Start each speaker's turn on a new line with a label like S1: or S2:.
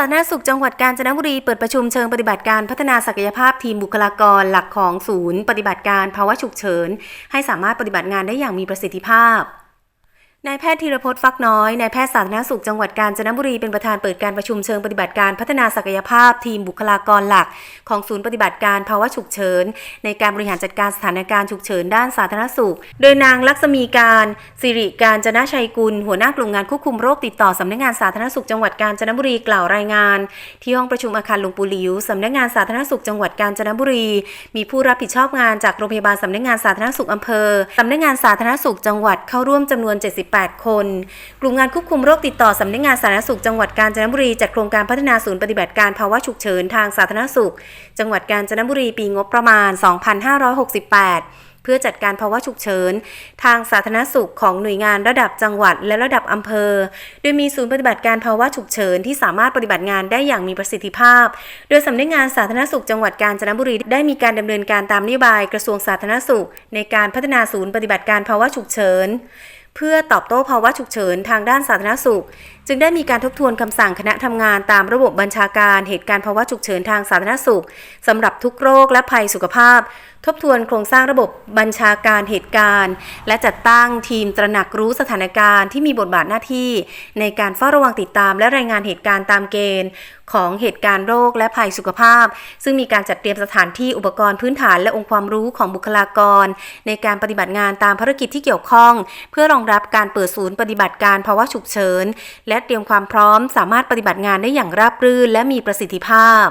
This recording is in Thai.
S1: นายแพทย์สาธารณสุขจังหวัดกาญจนบุรีเปิดประชุมเชิงปฏิบัติการพัฒนาศักยภาพทีมบุคลากรหลักของศูนย์ ปฏิบัติการภาวะฉุกเฉิน ให้สามารถปฏิบัติงานได้อย่างมีประสิทธิภาพ นายแพทย์ธีรพจน์ฟักน้อยนายแพทย์สาธารณสุขจังหวัดกาญจนบุรีเป็นประธานเปิดการประชุมเชิงปฏิบัติการพัฒนาศักยภาพทีมบุคลากรหลัก ของศูนย์ปฏิบัติการภาวะฉุกเฉิน ในการบริหารจัดการสถานการณ์ฉุกเฉินด้านสาธารณสุข โดยนางลักษมีการสิริการจนะชัยกุล หัวหน้ากลุ่มงานควบคุมโรคติดต่อสำนักงานสาธารณสุขจังหวัดกาญจนบุรีกล่าวรายงาน ที่ห้องประชุมอาคารหลวงปู่หลิวสำนักงานสาธารณสุขจังหวัดกาญจนบุรี มีผู้รับผิดชอบงานจากโรงพยาบาลสำนักงานสาธารณสุขอำเภอสำนักงานสาธารณสุขจังหวัดเข้าร่วมจำนวน78คน กลุ่มงานควบคุมโรคติดต่อสำนักงานสาธารณสุขจังหวัดกาญจนบุรีจัดโครงการพัฒนาศูนย์ปฏิบัติการภาวะฉุกเฉินทางสาธารณสุข จังหวัดกาญจนบุรีปีงบประมาณ 2568เพื่อจัดการภาวะฉุกเฉิน ทางสาธารณสุขของหน่วยงานระดับจังหวัดและระดับอำเภอ โดยมีศูนย์ปฏิบัติการภาวะฉุกเฉินที่สามารถปฏิบัติงานได้อย่างมีประสิทธิภาพ โดยสำนักงานสาธารณสุขจังหวัดกาญจนบุรีได้มีการดำเนินการตามนโยบายกระทรวงสาธารณสุข ในการพัฒนาศูนย์ปฏิบัติการภาวะฉุกเฉิน เพื่อตอบโต้ภาวะฉุกเฉินทางด้านสาธารณสุข จึงได้มีการทบทวนคำสั่งคณะทำงานตามระบบบัญชาการเหตุการณ์ภาวะฉุกเฉินทางสาธารณสุขสำหรับทุกโรคและภัยสุขภาพ ทบทวนโครงสร้างระบบบัญชาการเหตุการณ์ และจัดตั้งทีมตระหนักรู้สถานการณ์ที่มีบทบาทหน้าที่ ในการเฝ้าระวังติดตาม และรายงานเหตุการณ์ตามเกณฑ์ ของเหตุการณ์โรคและภัยสุขภาพ ซึ่งมีการจัดเตรียมสถานที่อุปกรณ์พื้นฐานและองค์ความรู้ของบุคลากร ในการปฏิบัติงานตามภารกิจที่เกี่ยวข้อง เพื่อรองรับการเปิดศูนย์ปฏิบัติการภาวะฉุกเฉินและเตรียมความพร้อม สามารถปฏิบัติงานได้อย่างราบรื่นและมีประสิทธิภาพ